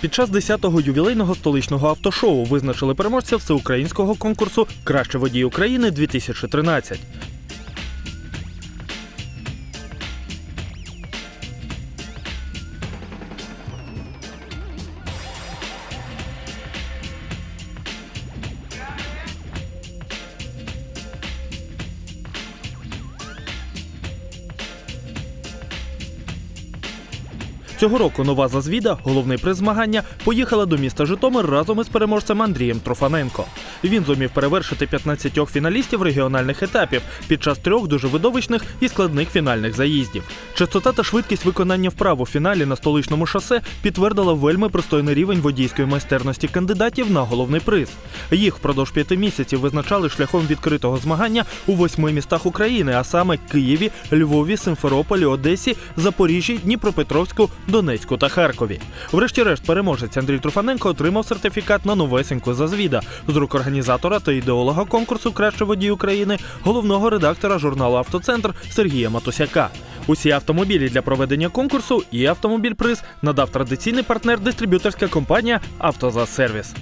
Під час 10-го ювілейного столичного автошоу визначили переможця всеукраїнського конкурсу Краще водій України 2013. Цього року нова зазвіда, головний приз змагання, поїхала до міста Житомир разом із переможцем Андрієм Трофаненко. Він зумів перевершити 15 фіналістів регіональних етапів під час трьох дуже видовищних і складних фінальних заїздів. Частота та швидкість виконання вправ у фіналі на столичному шосе підтвердила вельми пристойний рівень водійської майстерності кандидатів на головний приз. Їх впродовж п'яти місяців визначали шляхом відкритого змагання у восьми містах України, а саме Києві, Львові, Симферополі, Одесі, Запоріжжі, Дніпропетровську, Донецьку та Харкові. Врешті-решт, переможець Андрій Труфаненко отримав сертифікат на новесеньку зазвіда з рук організатора та ідеолога конкурсу Краще водій України, головного редактора журналу Автоцентр Сергія Матусяка. Усі автомобілі для проведення конкурсу і автомобіль приз надав традиційний партнер дистриб'юторська компанія Автозасервіс.